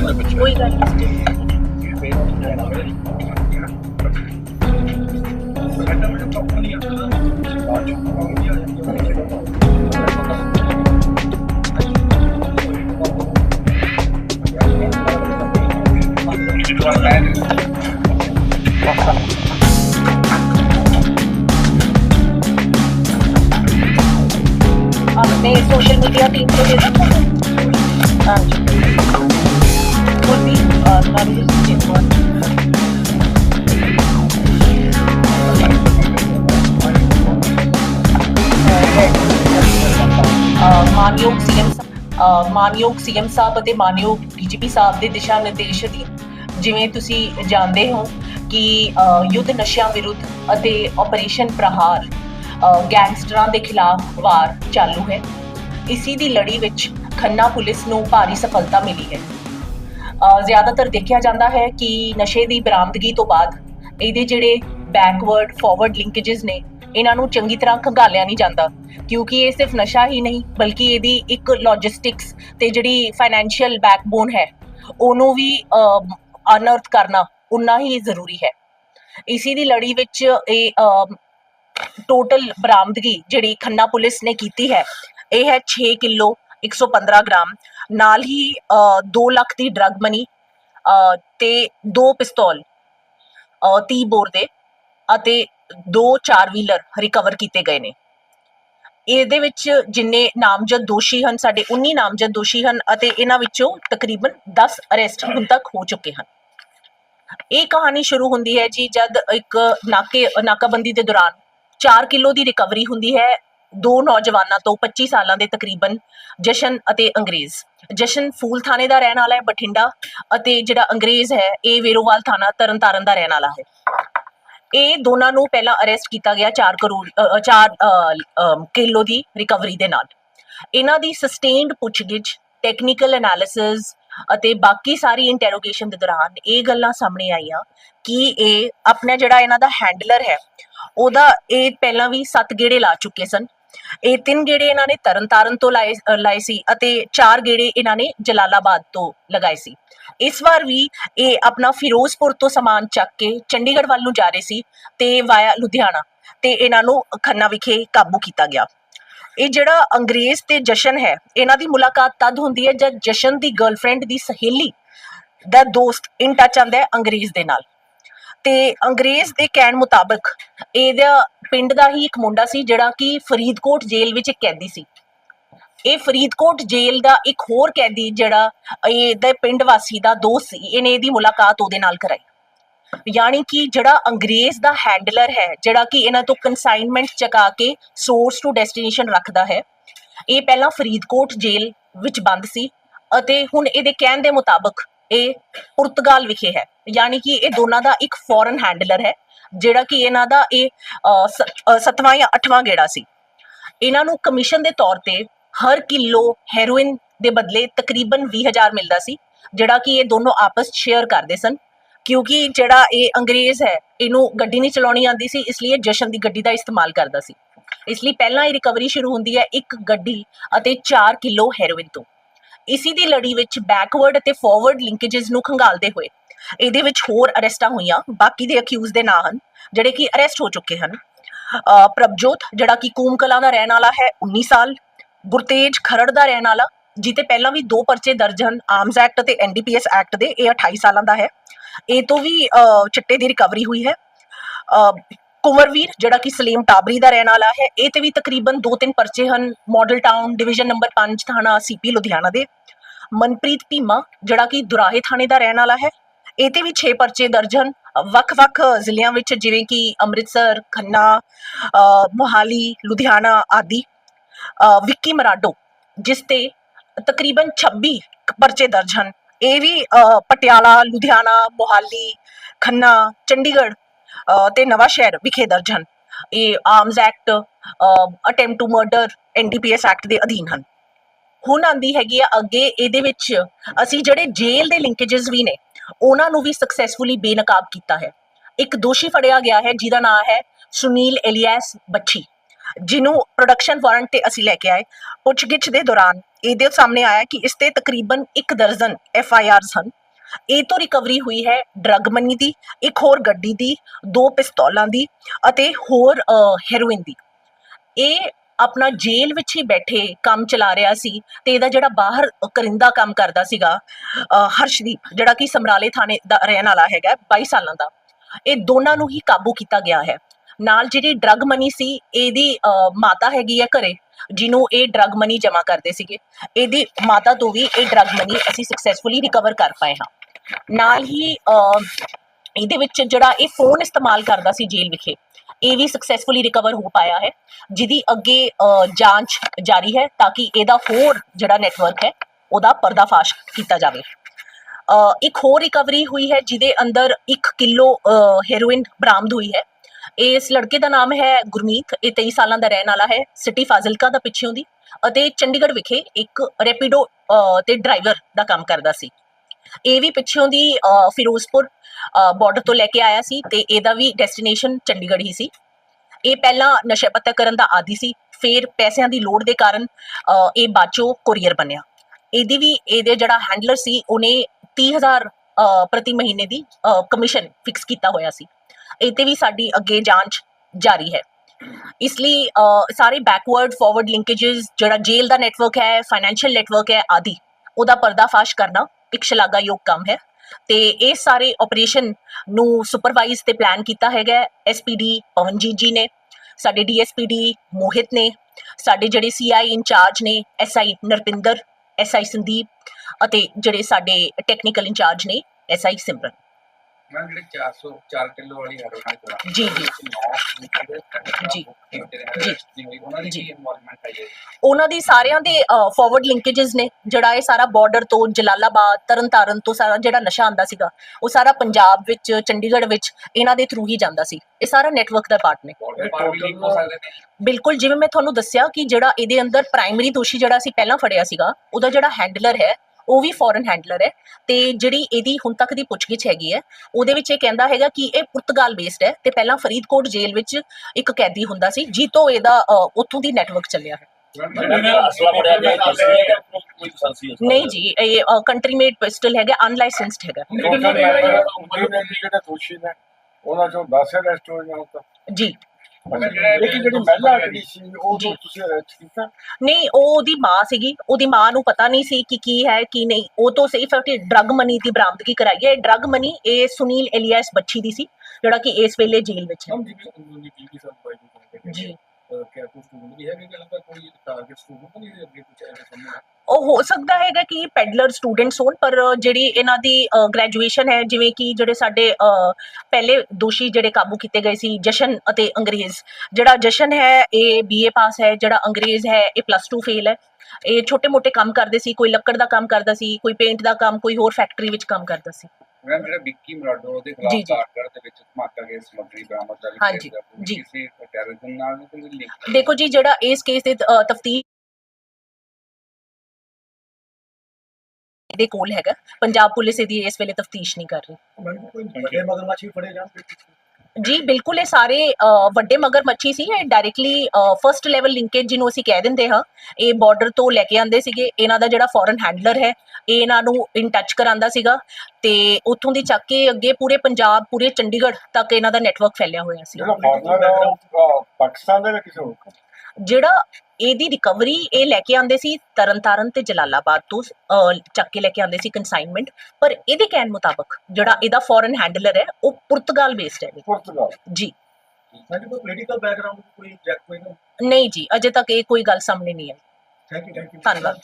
ਕੋਈ ਗੱਲ ਨਹੀਂ अपने सोशल मीडिया टीम को दे दो ਮਾਨਯੋਗ ਸੀਐਮ ਸਾਹਿਬ ਅਤੇ ਮਾਨਯੋਗ ਡੀਜੀਪੀ ਸਾਹਿਬ ਦੇ ਦਿਸ਼ਾ ਨਿਰਦੇਸ਼ ਦੀ ਜਿਵੇਂ ਤੁਸੀਂ ਜਾਣਦੇ ਹੋ ਕਿ ਯੁੱਧ ਨਸ਼ਿਆਂ ਵਿਰੁੱਧ ਅਤੇ ਆਪਰੇਸ਼ਨ ਪ੍ਰਹਾਰ ਗੈਂਗਸਟਰਾਂ ਦੇ ਖਿਲਾਫ ਵਾਰ ਚਾਲੂ ਹੈ। ਇਸੇ ਦੀ ਲੜੀ ਵਿੱਚ ਖੰਨਾ ਪੁਲਿਸ ਨੂੰ ਭਾਰੀ ਸਫਲਤਾ ਮਿਲੀ ਹੈ। ਜ਼ਿਆਦਾਤਰ ਦੇਖਿਆ ਜਾਂਦਾ ਹੈ ਕਿ ਨਸ਼ੇ ਦੀ ਬਰਾਮਦਗੀ ਤੋਂ ਬਾਅਦ ਇਹਦੇ ਜਿਹੜੇ ਬੈਕਵਰਡ ਫਾਰਵਰਡ ਲਿੰਕੇजेस ਨੇ, ਇਹਨਾਂ ਨੂੰ ਚੰਗੀ ਤਰ੍ਹਾਂ ਖੰਗਾਲਿਆ ਨਹੀਂ ਜਾਂਦਾ। ਕਿਉਂਕਿ ਇਹ ਸਿਰਫ ਨਸ਼ਾ ਹੀ ਨਹੀਂ, ਬਲਕਿ ਇਹਦੀ ਇੱਕ ਲੌਜਿਸਟਿਕਸ ਤੇ ਜਿਹੜੀ ਫਾਈਨੈਂਸ਼ੀਅਲ ਬੈਕਬੋਨ ਹੈ, ਉਹਨੂੰ ਵੀ ਅਨਰਥ ਕਰਨਾ ਉਨਾ ਹੀ ਜ਼ਰੂਰੀ ਹੈ। ਇਸੀ ਦੀ ਲੜੀ ਵਿੱਚ ਇਹ ਟੋਟਲ ਬਰਾਮਦਗੀ ਜਿਹੜੀ ਖੰਨਾ ਪੁਲਿਸ ਨੇ ਕੀਤੀ ਹੈ, ਇਹ ਹੈ 6 ਕਿਲੋ 115 ਗ੍ਰਾਮ, ਨਾਲ ਹੀ 2 ਲੱਖ ਦੀ ਡਰਗ ਮਨੀ ਤੇ ਦੋ ਪਿਸਤੌਲ 30 ਬੋਰ ਦੇ ਅਤੇ ਦੋ ਚਾਰ ਵੀਲਰ ਰਿਕਵਰ ਕੀਤੇ ਗਏ ਨੇ। ਇਹਦੇ ਵਿੱਚ ਜਿੰਨੇ ਨਾਮਜ਼ਦ ਦੋਸ਼ੀ ਹਨ, ਸਾਡੇ 19 ਨਾਮਜ਼ਦ ਦੋਸ਼ੀ ਹਨ ਅਤੇ ਇਹਨਾਂ ਵਿੱਚੋਂ ਤਕਰੀਬਨ 10 ਅਰੈਸਟ ਹੁਣ ਤੱਕ ਹੋ ਚੁੱਕੇ ਹਨ। ਇਹ ਕਹਾਣੀ ਸ਼ੁਰੂ ਹੁੰਦੀ ਹੈ ਜੀ ਜਦ ਇੱਕ ਨਾਕੇ, ਨਾਕਾਬੰਦੀ ਦੇ ਦੌਰਾਨ 4 ਕਿਲੋ ਦੀ ਰਿਕਵਰੀ ਹੁੰਦੀ ਹੈ ਦੋ ਨੌਜਵਾਨਾਂ ਤੋਂ 25 ਸਾਲਾਂ ਦੇ ਤਕਰੀਬਨ ਜਸ਼ਨ ਅਤੇ ਅੰਗਰੇਜ਼। ਜਸ਼ਨ ਫੂਲ ਥਾਣੇ ਦਾ ਰਹਿਣ ਵਾਲਾ ਹੈ, ਬਠਿੰਡਾ, ਅਤੇ ਜਿਹੜਾ ਅੰਗਰੇਜ਼ ਹੈ, ਇਹ ਵੇਰੋਵਾਲ ਥਾਣਾ ਤਰਨਤਾਰਨ ਦਾ ਰਹਿਣ ਵਾਲਾ ਹੈ। ਇਹ ਦੋਨਾਂ ਨੂੰ ਪਹਿਲਾਂ ਅਰੈਸਟ ਕੀਤਾ ਗਿਆ 4 ਕਰੋੜ 4 ਕਿਲੋ ਦੀ ਰਿਕਵਰੀ ਦੇ ਨਾਲ। ਇਹਨਾਂ ਦੀ ਸਸਟੇਨਡ ਪੁੱਛਗਿੱਛ ਟੈਕਨੀਕਲ ਐਨਾਲਿਸਿਸ ਅਤੇ ਬਾਕੀ ਸਾਰੀ ਇੰਟਰੋਗੇਸ਼ਨ ਦੇ ਦੌਰਾਨ ਇਹ ਗੱਲਾਂ ਸਾਹਮਣੇ ਆਈਆਂ ਕਿ ਇਹ ਆਪਣਾ ਜਿਹੜਾ ਇਹਨਾਂ ਦਾ ਹੈਂਡਲਰ ਹੈ, ਉਹਦਾ ਇਹ ਪਹਿਲਾਂ ਵੀ ਸੱਤ ਗੇੜੇ ਲਾ ਚੁੱਕੇ ਸਨ। ਇਹ ਤਿੰਨ ਗੇੜੇ ਇਹਨਾਂ ਨੇ ਤਰਨਤਾਰਨ ਤੋਂ ਲਾਏ ਲਾਏ ਸੀ ਅਤੇ ਚਾਰ ਗੇੜੇ ਇਹਨਾਂ ਨੇ ਜਲਾਲਾਬਾਦ ਤੋਂ ਲਗਾਏ ਸੀ। ਇਸ ਵਾਰ ਵੀ ਇਹ ਆਪਣਾ ਫਿਰੋਜ਼ਪੁਰ ਤੋਂ ਸਮਾਨ ਚੱਕ ਕੇ ਚੰਡੀਗੜ੍ਹ ਵੱਲ ਨੂੰ ਜਾ ਰਹੇ ਸੀ ਤੇ ਵਾਇਆ ਲੁਧਿਆਣਾ ਤੇ ਇਹਨਾਂ ਨੂੰ ਖੰਨਾ ਵਿਖੇ ਕਾਬੂ ਕੀਤਾ ਗਿਆ। ਇਹ ਜਿਹੜਾ ਅੰਗਰੇਜ਼ ਤੇ ਜਸ਼ਨ ਹੈ, ਇਹਨਾਂ ਦੀ ਮੁਲਾਕਾਤ ਤਦ ਹੁੰਦੀ ਹੈ ਜਦ ਜਸ਼ਨ ਦੀ ਗਰਲਫ੍ਰੈਂਡ ਦੀ ਸਹੇਲੀ ਦਾ ਦੋਸਤ ਇਨ ਟੱਚ ਆਂਦਾ ਹੈ ਅੰਗਰੇਜ਼ ਦੇ ਨਾਲ। ਤੇ ਅੰਗਰੇਜ਼ ਦੇ ਕਹਿਣ ਮੁਤਾਬਕ ਇਹਦਾ ਪਿੰਡ ਦਾ ਹੀ ਇੱਕ ਮੁੰਡਾ ਸੀ, ਜਿਹੜਾ ਕਿ ਫਰੀਦਕੋਟ ਜੇਲ੍ਹ ਵਿੱਚ ਇੱਕ ਕੈਦੀ ਸੀ। ਇਹ ਫਰੀਦਕੋਟ ਜੇਲ੍ਹ ਦਾ ਇੱਕ ਹੋਰ ਕੈਦੀ ਜਿਹੜਾ ਇਹਦੇ ਪਿੰਡ ਵਾਸੀ ਦਾ ਦੋਸਤ ਸੀ, ਇਹਨੇ ਇਹਦੀ ਮੁਲਾਕਾਤ ਉਹਦੇ ਨਾਲ ਕਰਾਈ। ਯਾਨੀ ਕਿ ਜਿਹੜਾ ਅੰਗਰੇਜ਼ ਦਾ ਹੈਂਡਲਰ ਹੈ, ਜਿਹੜਾ ਕਿ ਇਹਨਾਂ ਤੋਂ ਕਨਸਾਈਨਮੈਂਟ ਚਕਾ ਕੇ ਸੋਰਸ ਟੂ ਡੈਸਟੀਨੇਸ਼ਨ ਰੱਖਦਾ ਹੈ, ਇਹ ਪਹਿਲਾਂ ਫਰੀਦਕੋਟ ਜੇਲ੍ਹ ਵਿੱਚ ਬੰਦ ਸੀ ਅਤੇ ਹੁਣ ਇਹਦੇ ਕਹਿਣ ਦੇ ਮੁਤਾਬਕ ਇਹ ਪੁਰਤਗਾਲ ਵਿਖੇ ਹੈ। ਯਾਨੀ ਕਿ ਇਹ ਦੋਨਾਂ ਦਾ ਇੱਕ ਫੋਰਨ ਹੈਂਡਲਰ ਹੈ ਜਿਹੜਾ ਕਿ ਇਹਨਾਂ ਦਾ ਇਹ ਅ, ਸੱਤਵਾਂ ਜਾਂ ਅੱਠਵਾਂ ਗੇੜਾ ਸੀ। ਇਹਨਾਂ ਨੂੰ ਕਮਿਸ਼ਨ ਦੇ ਤੌਰ ਤੇ ਹਰ ਕਿਲੋ ਹੈਰੋਇਨ ਦੇ ਬਦਲੇ ਤਕਰੀਬਨ 20000 ਮਿਲਦਾ ਸੀ ਜਿਹੜਾ ਕਿ ਇਹ ਦੋਨੋਂ ਆਪਸ ਸ਼ੇਅਰ ਕਰਦੇ ਸਨ। ਕਿਉਂਕਿ ਜਿਹੜਾ ਇਹ ਅੰਗਰੇਜ਼ ਹੈ ਇਹਨੂੰ ਗੱਡੀ ਨਹੀਂ ਚਲਾਉਣੀ ਆਉਂਦੀ ਸੀ ਇਸ ਲਈ ਇਹ ਜਸ਼ਨ ਦੀ ਗੱਡੀ ਦਾ ਇਸਤੇਮਾਲ ਕਰਦਾ ਸੀ। ਇਸ ਲਈ ਪਹਿਲਾਂ ਇਹ ਰਿਕਵਰੀ ਸ਼ੁਰੂ ਹੁੰਦੀ ਹੈ ਇੱਕ ਗੱਡੀ ਅਤੇ 4 ਕਿਲੋ ਹੈਰੋਇਨ ਤੋਂ। ਇਸੀ ਦੀ ਲੜੀ ਵਿੱਚ ਬੈਕਵਰਡ ਅਤੇ ਫਾਰਵਰਡ ਲਿੰਕੇजेस ਨੂੰ ਖੰਗਾਲਦੇ ਹੋਏ ਇਹਦੇ ਵਿੱਚ ਹੋਰ ਅਰੈਸਟਾਂ ਹੋਈਆਂ, ਬਾਕੀ ਦੇ ਅਕਿਊਜ਼ ਦੇ ਨਾਂ ਹਨ, ਜਿਹੜੇ ਕਿ ਅਰੈਸਟ ਹੋ ਚੁੱਕੇ ਹਨ। ਪ੍ਰਭਜੋਤ, ਜਿਹੜਾ ਕਿ ਕੂਮ ਕਲਾਂ ਦਾ ਰਹਿਣ ਵਾਲਾ ਹੈ 19 ਸਾਲ, ਗੁਰਤੇਜ ਖਰੜ ਦਾ ਰਹਿਣ ਵਾਲਾ ਜਿੱਤੇ ਪਹਿਲਾਂ ਵੀ ਦੋ ਪਰਚੇ ਦਰਜ ਹਨ ਆਰਮਸ ਐਕਟ ਅਤੇ ਐਨਡੀਪੀਐਸ ਐਕਟ ਦੇ, ਇਹ 28 ਸਾਲਾਂ ਦਾ ਹੈ। ਇਹ ਤੋਂ ਵੀ ਚਿੱਟੇ ਦੀ ਰਿਕਵਰੀ ਹੋਈ ਹੈ। ਅਹ, ਜਿਹੜਾ ਕਿ ਸਲੀਮ ਟਾਬਰੀ ਦਾ ਰਹਿਣ ਵਾਲਾ ਹੈ ਇਹ ਤੇ ਵੀ ਤਕਰੀਬਨ ਦੋ ਤਿੰਨ ਪਰਚੇ ਹਨ। ਮਾਡਲ ਟਾਊਨ ਡਿਵੀਜ਼ਨ ਨੰਬਰ 5 ਥਾਣਾ ਸੀਪੀ ਲੁਧਿਆਣਾ ਦੇ। ਮਨਪ੍ਰੀਤ ਭੀਮਾ ਜਿਹੜਾ ਕਿ ਦੁਰਾਹੇ ਥਾਣੇ ਦਾ ਰਹਿਣ ਵਾਲਾ ਹੈ ਇਹ ਤੇ ਵੀ 6 ਪਰਚੇ ਦਰਜ ਹਨ। ਵੱਖ-ਵੱਖ ਜ਼ਿਲ੍ਹਿਆਂ ਵਿੱਚ ਜਿਵੇਂ ਕਿ ਅੰਮ੍ਰਿਤਸਰ ਖੰਨਾ ਮੋਹਾਲੀ ਲੁਧਿਆਣਾ ਆਦਿ ਵਿੱਕੀ ਮਰਾਡੋ ਜਿਸ ਤੇ ਤਕਰੀਬਨ 26 ਪਰਚੇ ਦਰਜ ਹਨ। ਇਹ ਵੀ ਪਟਿਆਲਾ ਲੁਧਿਆਣਾ ਮੋਹਾਲੀ ਖੰਨਾ ਚੰਡੀਗੜ੍ਹ ਤੇ ਨਵਾਂ ਸ਼ਹਿਰ ਵਿਖੇ ਦਰਜ ਹਨ। ਇਹ arms act attempt to murder NDPS act ਦੇ ਅਧੀਨ ਹਨ। ਹੁਣ ਆਂਦੀ ਹੈਗੀ ਆ ਅੱਗੇ, ਇਹਦੇ ਵਿੱਚ ਅਸੀਂ ਜਿਹੜੇ ਜੇਲ੍ਹ ਦੇ ਲਿੰਕੇजेस ਵੀ ਨੇ, ਉਹਨਾਂ ਨੂੰ ਵੀ ਸਕਸੈਸਫੁਲੀ ਬੇਨਕਾਬ ਕੀਤਾ ਹੈ। ਇੱਕ ਦੋਸ਼ੀ ਫੜਿਆ ਗਿਆ ਹੈ, ਜਿਹਦਾ ਨਾਮ ਹੈ ਸੁਨੀਲ ਐਲੀਆਸ ਬੱਚੀ, ਜਿਹਨੂੰ ਪ੍ਰੋਡਕਸ਼ਨ ਵਾਰੰਟ ਤੇ ਅਸੀਂ ਲੈ ਕੇ ਆਏ। ਪੁੱਛਗਿੱਛ ਦੇ ਦੌਰਾਨ ਇਹਦੇ ਸਾਹਮਣੇ ਆਇਆ ਕਿ ਇਸ ਤੇ ਤਕਰੀਬਨ 1 ਦਰਜਨ ਐਫ ਆਈ ਆਰਸ ਹਨ। ਇਹ ਤੋਂ ਰਿਕਵਰੀ ਹੋਈ ਹੈ ਡਰੱਗ ਮਨੀ ਦੀ, ਇੱਕ ਹੋਰ ਗੱਡੀ ਦੀ, ਦੋ ਪਿਸਤੌਲਾਂ ਦੀ ਅਤੇ ਹੋਰ ਹੈਰੋਇਨ ਦੀ। ਇਹ ਆਪਣਾ ਜੇਲ੍ਹ ਵਿੱਚ ਹੀ ਬੈਠੇ ਕੰਮ ਚਲਾ ਰਿਹਾ ਸੀ ਤੇ ਇਹਦਾ ਜਿਹੜਾ ਬਾਹਰ ਕਰਿੰਦਾ ਕੰਮ ਕਰਦਾ ਸੀਗਾ ਹਰਸ਼ਦੀਪ, ਜਿਹੜਾ ਕਿ ਸਮਰਾਲੇ ਥਾਣੇ ਦਾ ਰਹਿਣ ਵਾਲਾ ਹੈਗਾ 22 ਸਾਲਾਂ ਦਾ, ਇਹ ਦੋਨਾਂ ਨੂੰ ਹੀ ਕਾਬੂ ਕੀਤਾ ਗਿਆ ਹੈ। ਨਾਲ ਜਿਹੜੀ ਡਰੱਗ ਮਨੀ ਸੀ, ਇਹਦੀ ਮਾਤਾ ਹੈਗੀ ਹੈ ਘਰੇ, ਜਿਹਨੂੰ ਇਹ ਡਰੱਗ ਮਨੀ ਜਮ੍ਹਾਂ ਕਰਦੇ ਸੀਗੇ। ਇਹਦੀ ਮਾਤਾ ਤੋਂ ਵੀ ਇਹ ਡਰੱਗ ਮਨੀ ਅਸੀਂ ਸਕਸੈਸਫੁਲੀ ਰਿਕਵਰ ਕਰ ਪਾਏ ਹਾਂ। ਨਾਲ ਹੀ ਇਹਦੇ ਵਿੱਚ ਜਿਹੜਾ ਇਹ ਫੋਨ ਇਸਤੇਮਾਲ ਕਰਦਾ ਸੀ ਜੇਲ੍ਹ ਵਿਖੇ, ਇਹ ਵੀ ਸਕਸੈਸਫੁਲੀ ਰਿਕਵਰ ਹੋ ਪਾਇਆ ਹੈ। ਜਿਹਦੀ ਅੱਗੇ ਜਾਂਚ ਜਾਰੀ ਹੈ ਤਾਂ ਕਿ ਇਹਦਾ ਹੋਰ ਜਿਹੜਾ ਨੈਟਵਰਕ ਹੈ, ਉਹਦਾ ਪਰਦਾਫਾਸ਼ ਕੀਤਾ ਜਾਵੇ। ਇੱਕ ਹੋਰ ਰਿਕਵਰੀ ਹੋਈ ਹੈ, ਜਿਹਦੇ ਅੰਦਰ 1 ਕਿਲੋ ਹੈਰੋਇਨ ਬਰਾਮਦ ਹੋਈ ਹੈ। ਇਸ ਲੜਕੇ ਦਾ ਨਾਮ ਹੈ ਗੁਰਮੀਤ ਇਹ 23 ਸਾਲਾਂ ਦਾ ਰਹਿਣ ਵਾਲਾ ਹੈ ਸਿਟੀ ਫਾਜ਼ਿਲਕਾ ਦਾ ਪਿੱਛੋਂ ਦੀ ਅਤੇ ਚੰਡੀਗੜ੍ਹ ਵਿਖੇ ਇੱਕ ਰੈਪੀਡੋ ਅ, ਤੇ ਡਰਾਈਵਰ ਦਾ ਕੰਮ ਕਰਦਾ ਸੀ। ਇਹ ਵੀ ਪਿੱਛੋਂ ਦੀ ਫਿਰੋਜ਼ਪੁਰ ਬਾਰਡਰ ਤੋਂ ਲੈ ਕੇ ਆਇਆ ਸੀ ਤੇ ਇਹਦਾ ਵੀ ਡੈਸਟੀਨੇਸ਼ਨ ਚੰਡੀਗੜ੍ਹ ਹੀ ਸੀ। ਇਹ ਪਹਿਲਾਂ ਨਸ਼ਾ ਪੱਤਾ ਕਰਨ ਦਾ ਆਦੀ ਸੀ ਫਿਰ ਪੈਸਿਆਂ ਦੀ ਲੋੜ ਦੇ ਕਾਰਨ ਇਹ ਬਾਚੋ ਕੋਰੀਅਰ ਬਣਿਆ। ਇਹਦੀ ਵੀ ਇਹਦੇ ਜਿਹੜਾ ਹੈਂਡਲਰ ਸੀ ਉਹਨੇ 30000 ਅ, ਪ੍ਰਤੀ ਮਹੀਨੇ ਦੀ ਕਮਿਸ਼ਨ ਫਿਕਸ ਕੀਤਾ ਹੋਇਆ ਸੀ। ਇਹ ਤੇ ਵੀ ਸਾਡੀ ਅੱਗੇ ਜਾਂਚ ਜਾਰੀ ਹੈ। ਇਸ ਲਈ ਸਾਰੇ ਬੈਕਵਰਡ ਫਾਰਵਰਡ ਲਿੰਕੇजेस ਜਿਹੜਾ ਜੇਲ੍ਹ ਦਾ ਨੈਟਵਰਕ ਹੈ ਫਾਈਨੈਂਸ਼ੀਅਲ ਨੈਟਵਰਕ ਹੈ ਆਦਿ, ਉਹਦਾ ਪਰਦਾਫਾਸ਼ ਕਰਨਾ ਇੱਕ ਸ਼ਲਾਘਾਯੋਗ ਕੰਮ ਹੈ। ਤੇ ਇਹ ਸਾਰੇ ਆਪਰੇਸ਼ਨ ਨੂੰ ਸੁਪਰਵਾਈਜ਼ ਤੇ ਪਲਾਨ ਕੀਤਾ ਹੈਗਾ ਐਸਪੀਡੀ ਪਵਨਜੀਤ ਜੀ ਨੇ, ਸਾਡੇ ਡੀਐਸਪੀਡੀ ਮੋਹਿਤ ਨੇ, ਸਾਡੇ ਜਿਹੜੇ ਸੀਆਈ ਇੰਚਾਰਜ ਨੇ ਐਸਆਈ ਨਰਪਿੰਦਰ ਐਸਆਈ ਸੰਦੀਪ ਅਤੇ ਜਿਹੜੇ ਸਾਡੇ ਟੈਕਨੀਕਲ ਇੰਚਾਰਜ ਨੇ ਐਸਆਈ ਸਿਮਰਨ। ਮੈਂ ਜਿਹੜੇ 400 4 ਕਿਲੋ ਵਾਲੀ ਹੈਰੋਇਨ ਕਰਾ ਜੀ, ਜੀ। ਜੀ। ਜੀ। ਜੀ ਉਹਨਾਂ ਦੀ ਜੀ। ਕੀ ਇਨਵੋਲਵਮੈਂਟ ਹੈ ਜੀ ਉਹਨਾਂ ਦੀ ਸਾਰਿਆਂ ਦੇ ਫਾਰਵਰਡ ਲਿੰਕੇजेस ਨੇ ਜਿਹੜਾ ਇਹ ਸਾਰਾ ਬਾਰਡਰ ਤੋਂ ਜਲਾਲਾਬਾਦ ਤਰਨਤਾਰਨ ਤੋਂ ਸਾਰਾ ਜਿਹੜਾ ਨਸ਼ਾ ਆਂਦਾ ਸੀਗਾ ਉਹ ਸਾਰਾ ਪੰਜਾਬ ਵਿੱਚ ਚੰਡੀਗੜ੍ਹ ਵਿੱਚ ਇਹਨਾਂ ਦੇ ਥਰੂ ਹੀ ਜਾਂਦਾ ਸੀ ਇਹ ਸਾਰਾ ਨੈਟਵਰਕ ਦਾ ਪਾਰਟ ਨੇ ਬਿਲਕੁਲ ਜਿਵੇਂ ਮੈਂ ਤੁਹਾਨੂੰ ਦੱਸਿਆ ਕਿ ਜਿਹੜਾ ਇਹਦੇ ਅੰਦਰ ਪ੍ਰਾਇਮਰੀ ਦੋਸ਼ੀ ਜਿਹੜਾ ਅਸੀਂ ਪਹਿਲਾਂ ਫੜਿਆ ਸੀਗਾ ਉਹਦਾ ਜਿਹੜਾ ਹੈਂਡਲਰ ਹੈ ਉਹ ਵੀ ਫੋਰਨ ਹੈਂਡਲਰ ਹੈ ਤੇ ਜਿਹੜੀ ਇਹਦੀ ਹੁਣ ਤੱਕ ਦੀ ਪੁੱਛਗਿੱਛ ਹੈਗੀ ਹੈ ਉਹਦੇ ਵਿੱਚ ਇਹ ਕਹਿੰਦਾ ਹੈਗਾ ਕਿ ਇਹ ਪੁਰਤਗਾਲ ਬੇਸਡ ਹੈ ਤੇ ਪਹਿਲਾਂ ਫਰੀਦਕੋਟ ਜੇਲ੍ਹ ਵਿੱਚ ਇੱਕ ਕੈਦੀ ਹੁੰਦਾ ਸੀ ਜਿੱਤੋਂ ਇਹਦਾ ਉੱਥੋਂ ਦੀ ਨੈਟਵਰਕ ਚੱਲਿਆ ਹੈ। ਨਹੀਂ ਜੀ ਇਹ ਕੰਟਰੀ ਮੇਡ ਪਿਸਟਲ ਹੈਗਾ ਅਨਲਾਇਸੈਂਸਡ ਹੈਗਾ। ਉਹਨਾਂ ਚੋਂ 10 ਅਰੈਸਟ ਹੁਣ ਤੱਕ ਜੀ। ਲੇਕਿਨ ਜਿਹੜੀ ਮਹਿਲਾ ਜਿਹੜੀ ਸੀ ਉਹ ਜੀ। ਤੁਸੀਂ ਅਰੈਸਟ ਕੀਤਾ ਨਹੀਂ ਉਹ ਉਹਦੀ ਮਾਂ ਸੀਗੀ। ਉਹਦੀ ਮਾਂ ਨੂੰ ਪਤਾ ਨਹੀਂ ਸੀ ਕਿ ਕੀ ਹੈ ਕੀ ਨਹੀਂ। ਉਹ ਤੋਂ ਸਿਰਫ ਕਿ ਡਰੱਗ ਮਨੀ ਦੀ ਬਰਾਮਦਗੀ ਕਰਾਈ ਹੈ। ਡਰੱਗ ਮਨੀ ਇਹ ਸੁਨੀਲ ਇਲੀਆਸ ਬੱਚੀ ਦੀ ਸੀ ਜਿਹੜਾ ਕਿ ਇਸ ਵੇਲੇ ਜੇਲ੍ਹ ਵਿੱਚ ਹੈ। ਜੀ। ਵੀ ਕੀ ਸਭ ਪਾਈ ਜੀ ਕਿਆ ਕੋਈ ਸਟੂਡੈਂਟ ਵੀ ਹੈ ਕਿ ਗੱਲ ਕੋਈ ਟਾਰਗੇਟ ਸਟੂਡੈਂਟ ਨਹੀਂ ਉਹ ਹੋ ਸਕਦਾ ਹੈਗਾ ਕਿ ਪੈਡਲਰ ਸਟੂਡੈਂਟਸ ਹੋਣ, ਪਰ ਜਿਹੜੀ ਇਹਨਾਂ ਦੀ ਗ੍ਰੈਜੂਏਸ਼ਨ ਹੈ, ਜਿਵੇਂ ਕਿ ਜਿਹੜੇ ਸਾਡੇ ਪਹਿਲੇ ਦੋਸ਼ੀ ਜਿਹੜੇ ਕਾਬੂ ਕੀਤੇ ਗਏ ਸੀ, ਜਸ਼ਨ ਅਤੇ ਅੰਗਰੇਜ਼। ਜਿਹੜਾ ਜਸ਼ਨ ਹੈ, ਇਹ ਬੀਏ ਪਾਸ ਹੈ, ਜਿਹੜਾ ਅੰਗਰੇਜ਼ ਹੈ, ਇਹ ਪਲੱਸ 2 ਫੇਲ ਹੈ। ਇਹ ਛੋਟੇ-ਮੋਟੇ ਕੰਮ ਕਰਦੇ ਸੀ, ਕੋਈ ਲੱਕੜ ਦਾ ਕੰਮ ਕਰਦਾ ਸੀ, ਕੋਈ ਪੇਂਟ ਦਾ ਕੰਮ, ਕੋਈ ਹੋਰ ਫੈਕਟਰੀ ਵਿੱਚ ਕੰਮ ਕਰਦਾ ਸੀ। ਮੈਂ ਜਿਹੜਾ ਵਿੱਕੀ ਮਰਾਡੋ ਉਹਦੇ ਖਿਲਾਫ ਜੀ। ਕਾਰਗਰ ਦੇ ਵਿੱਚ ਧਮਾਕਾ ਗੈਸ ਸਮੱਗਰੀ ਬਰਾਮਦ ਦਾ ਵੀ ਹਾਂਜੀ, ਕੇਸ। ਜੀ। ਕਿਸੇ ਟੈਰਰਿਜ਼ਮ ਨਾਲ ਵੀ ਕੋਈ ਲਿੰਕ ਦੇਖੋ ਜੀ ਜਿਹੜਾ ਇਸ ਕੇਸ ਦੇ ਤਫਤੀਸ਼ ਦੇ ਕੋਲ ਹੈਗਾ ਪੰਜਾਬ ਪੁਲਿਸ ਇਹਦੀ ਇਸ ਵੇਲੇ ਤਫਤੀਸ਼ ਨਹੀਂ ਕਰ ਰਹੀ ਵੱਡੇ ਮਗਰਮੱਛ ਵੀ ਫੜੇ ਜਾਣਗੇ ਜੀ ਬਿਲਕੁਲ ਇਹ ਸਾਰੇ ਵੱਡੇ ਮਗਰ ਮੱਛੀ ਸੀ ਇਹ ਡਾਇਰੈਕਟਲੀ ਫਰਸਟ ਲੈਵਲ ਲਿੰਕੇਜ ਜਿਹਨੂੰ ਅਸੀਂ ਕਹਿ ਦਿੰਦੇ ਹਾਂ। ਇਹ ਬਾਰਡਰ ਤੋਂ ਲੈ ਕੇ ਆਂਦੇ ਸੀਗੇ। ਇਹਨਾਂ ਦਾ ਜਿਹੜਾ ਫੋਰਨ ਹੈਂਡਲਰ ਹੈ ਇਹ ਇਹਨਾਂ ਨੂੰ ਇਨ ਟੱਚ ਕਰਾਂਦਾ ਸੀਗਾ ਤੇ ਉੱਥੋਂ ਦੀ ਚੱਕ ਕੇ ਅੱਗੇ ਪੂਰੇ ਪੰਜਾਬ ਪੂਰੇ ਚੰਡੀਗੜ੍ਹ ਤੱਕ ਇਹਨਾਂ ਦਾ ਨੈਟਵਰਕ ਫੈਲਿਆ ਹੋਇਆ ਸੀ। ਪਾਕਿਸਤਾਨ ਦਾ ਕਿਸੇ ਹੋਰ? ਜਿਹੜਾ ਇਹਦੀ ਰਿਕਵਰੀ ਇਹ ਲੈ ਕੇ ਆਂਦੇ ਸੀ ਤਰਨਤਾਰਨ ਤੇ ਜਲਾਲਾਬਾਦ ਤੋਂ ਚੱਕ ਕੇ ਲੈ ਕੇ ਆਂਦੇ ਸੀ ਕੰਸਾਈਨਮੈਂਟ ਪਰ ਇਹਦੇ ਕਹਿਣ ਮੁਤਾਬਕ ਜਿਹੜਾ ਇਹਦਾ ਫੋਰਨ ਹੈਂਡਲਰ ਹੈ ਉਹ ਪੁਰਤਗਾਲ ਬੇਸਡ ਹੈ ਪੁਰਤਗਾਲ? ਜੀ। ਸਾਡੇ ਕੋਲ ਪੋਲੀਟੀਕਲ ਬੈਕਗ੍ਰਾਉਂਡ ਕੋਈ ਜੈਕ ਕੋਈ ਨਹੀਂ ਜੀ ਅਜੇ ਤੱਕ ਇਹ ਕੋਈ ਗੱਲ ਸਾਹਮਣੇ ਨਹੀਂ ਆਈ। ਥੈਂਕ ਯੂ ਥੈਂਕ ਯੂ ਧੰਨਵਾਦ।